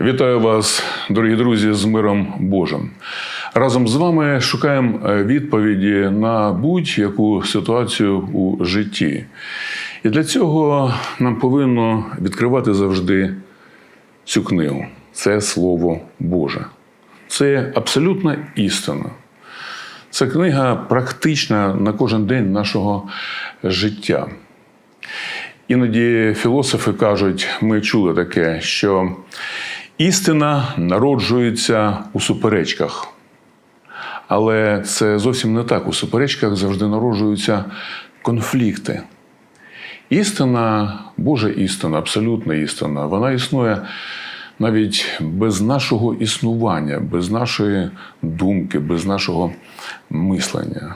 Вітаю вас, дорогі друзі, з миром Божим. Разом з вами шукаємо е, відповіді на будь-яку ситуацію у житті. І для цього нам повинно відкривати завжди цю книгу. Це Слово Боже. Це абсолютна істина. Це книга практична на кожен день нашого життя. Іноді філософи кажуть, ми чули таке, що істина народжується у суперечках. Але це зовсім не так. У суперечках завжди народжуються конфлікти. Істина, Божа істина, абсолютна істина, вона існує навіть без нашого існування, без нашої думки, без нашого мислення.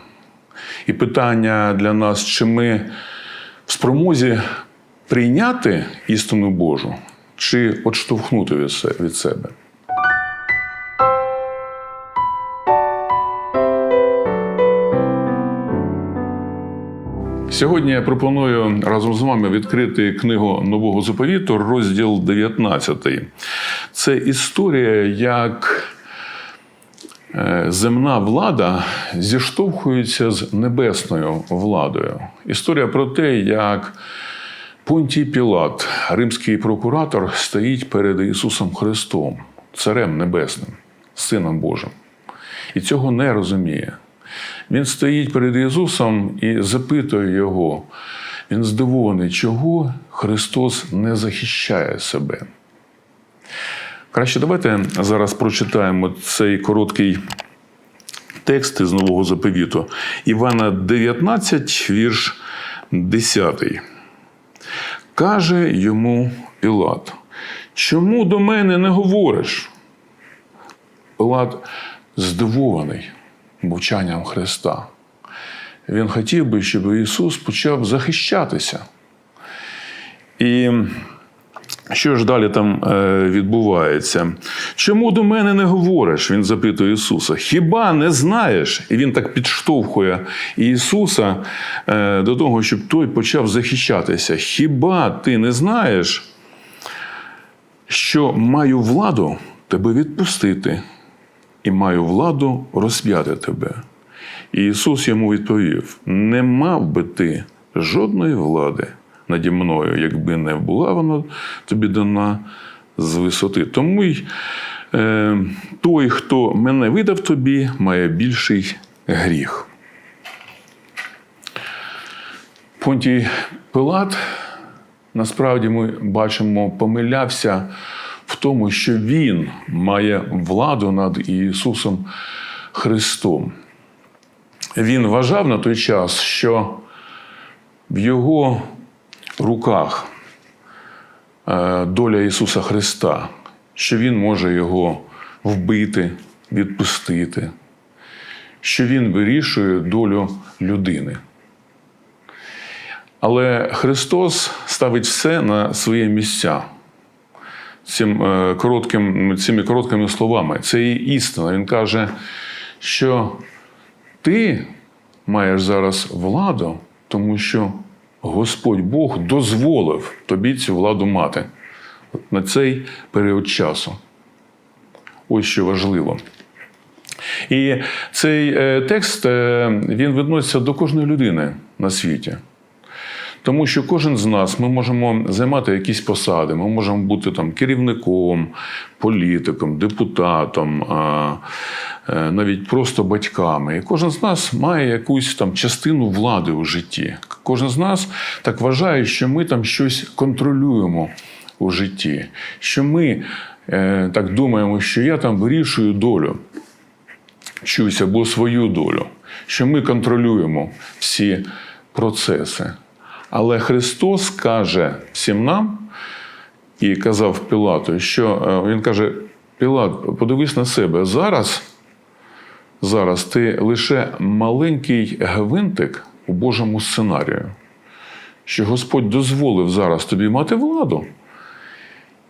І питання для нас, чи ми в спромозі прийняти істину Божу, чи отштовхнути від себе. Сьогодні я пропоную разом з вами відкрити книгу нового заповіту, розділ 19. Це історія, як е, земна влада зіштовхується з небесною владою. Історія про те, як Понтій Пілат, римський прокуратор, стоїть перед Ісусом Христом, Царем Небесним, Сином Божим. І цього не розуміє. Він стоїть перед Ісусом і запитує Його. Він здивований, чого Христос не захищає себе. Краще давайте зараз прочитаємо цей короткий текст із Нового заповіту. Івана 19, вірш 10. Каже йому Пілат: Чому до мене не говориш? Пилат здивований мовчанням Христа. Він хотів би, щоб Ісус почав захищатися. І що ж далі там е, відбувається? Чому до мене не говориш? Він запитує Ісуса. Хіба не знаєш? І він так підштовхує Ісуса е, до того, щоб той почав захищатися. Хіба ти не знаєш, що маю владу тебе відпустити, і маю владу розп'яти тебе? І Ісус йому відповів: Не мав би ти жодної влади наді мною, якби не була вона тобі дана з висоти. Тому й е, той, хто мене видав тобі, має більший гріх. Понтій Пилат, насправді ми бачимо, помилявся в тому, що він має владу над Ісусом Христом. Він вважав на той час, що в його руках е, доля Ісуса Христа, що Він може його вбити, відпустити, що Він вирішує долю людини. Але Христос ставить все на своє місця. Цим, е, коротким, цими короткими словами. Це і істина. Він каже, що ти маєш зараз владу, тому що Господь Бог дозволив тобі цю владу мати на цей період часу. Ось що важливо. І цей е, текст е, він відноситься до кожної людини на світі. Тому що кожен з нас ми можемо займати якісь посади, ми можемо бути там керівником, політиком, депутатом, е, навіть просто батьками. І кожен з нас має якусь там частину влади у житті. Кожен з нас так вважає, що ми там щось контролюємо у житті, що ми е, так думаємо, що я там вирішую долю чуюсь або свою долю, що ми контролюємо всі процеси. Але Христос каже всім нам і казав Пілату, що е, Він каже: Пілат, подивись на себе, зараз, зараз ти лише маленький гвинтик у Божому сценарію, що Господь дозволив зараз тобі мати владу.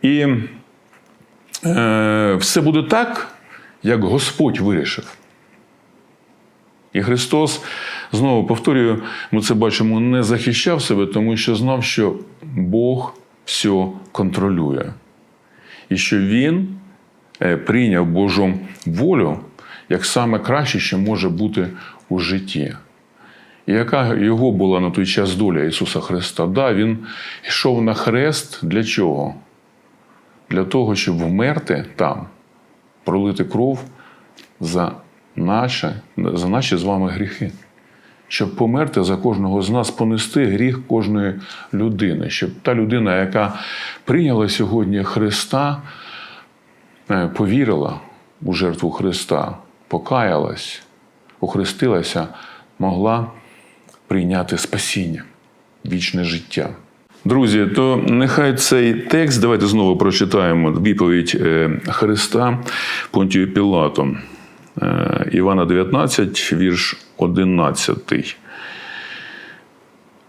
І е, все буде так, як Господь вирішив. І Христос, знову повторюю, ми це бачимо, не захищав себе, тому що знав, що Бог все контролює. і що він е, прийняв Божу волю як саме краще, що може бути у житті. І яка його була на той час доля Ісуса Христа? Да, Він йшов на хрест для чого? Для того, щоб вмерти там, пролити кров за наші, за наші з вами гріхи. Щоб померти за кожного з нас, понести гріх кожної людини, щоб та людина, яка прийняла сьогодні Христа, е, повірила у жертву Христа, покаялась, охрестилася, могла прийняти спасіння, вічне життя. Друзі, то нехай цей текст, давайте знову прочитаємо відповідь е, Христа Понтію Пілату. Е, Івана 19, вірш 11.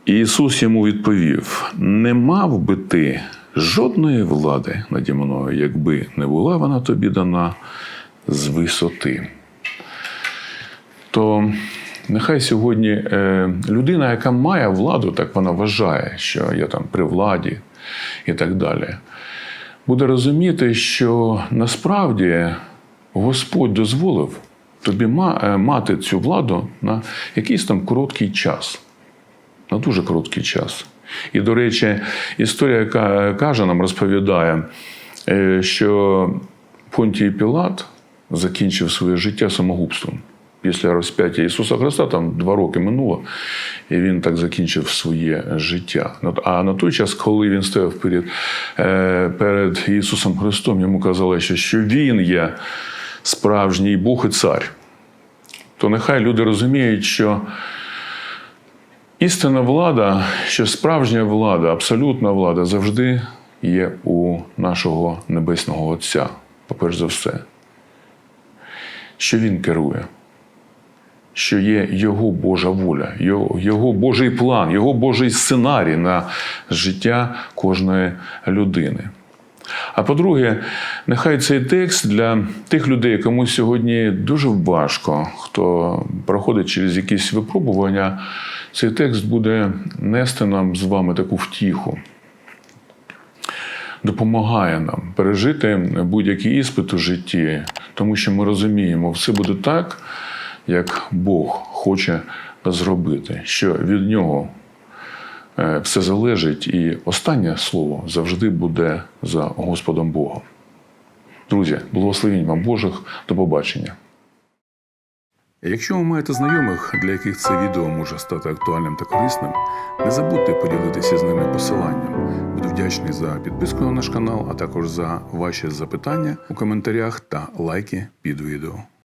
І Ісус йому відповів: Не мав би ти жодної влади наді мною, якби не була вона тобі дана з висоти. То нехай сьогодні е, людина, яка має владу, так вона вважає, що я там при владі і так далі, буде розуміти, що насправді Господь дозволив тобі е, мати цю владу на якийсь там короткий час. На дуже короткий час. І, до речі, історія, яка каже нам, розповідає, е, що Понтій Пілат закінчив своє життя самогубством. Після розп'яття Ісуса Христа, там два роки минуло, і він так закінчив своє життя. А на той час, коли він стояв перед, е, перед Ісусом Христом, йому казали, що Він є справжній Бог і цар. То нехай люди розуміють, що істинна влада, що справжня влада, абсолютна влада завжди є у нашого Небесного Отця, поперш за все. Що Він керує, що є Його Божа воля, Його, Його Божий план, Його Божий сценарій на життя кожної людини. А по-друге, нехай цей текст для тих людей, кому сьогодні дуже важко, хто проходить через якісь випробування, цей текст буде нести нам з вами таку втіху. Допомагає нам пережити будь-який іспит у житті, тому що ми розуміємо, все буде так, як Бог хоче зробити, що від нього е, все залежить, і останнє слово завжди буде за Господом Богом. Друзі, благословінь вам Божих, до побачення. Якщо ви маєте знайомих, для яких це відео може стати актуальним та корисним, не забудьте поділитися з ними посиланням. Буду вдячний за підписку на наш канал, а також за ваші запитання у коментарях та лайки під відео.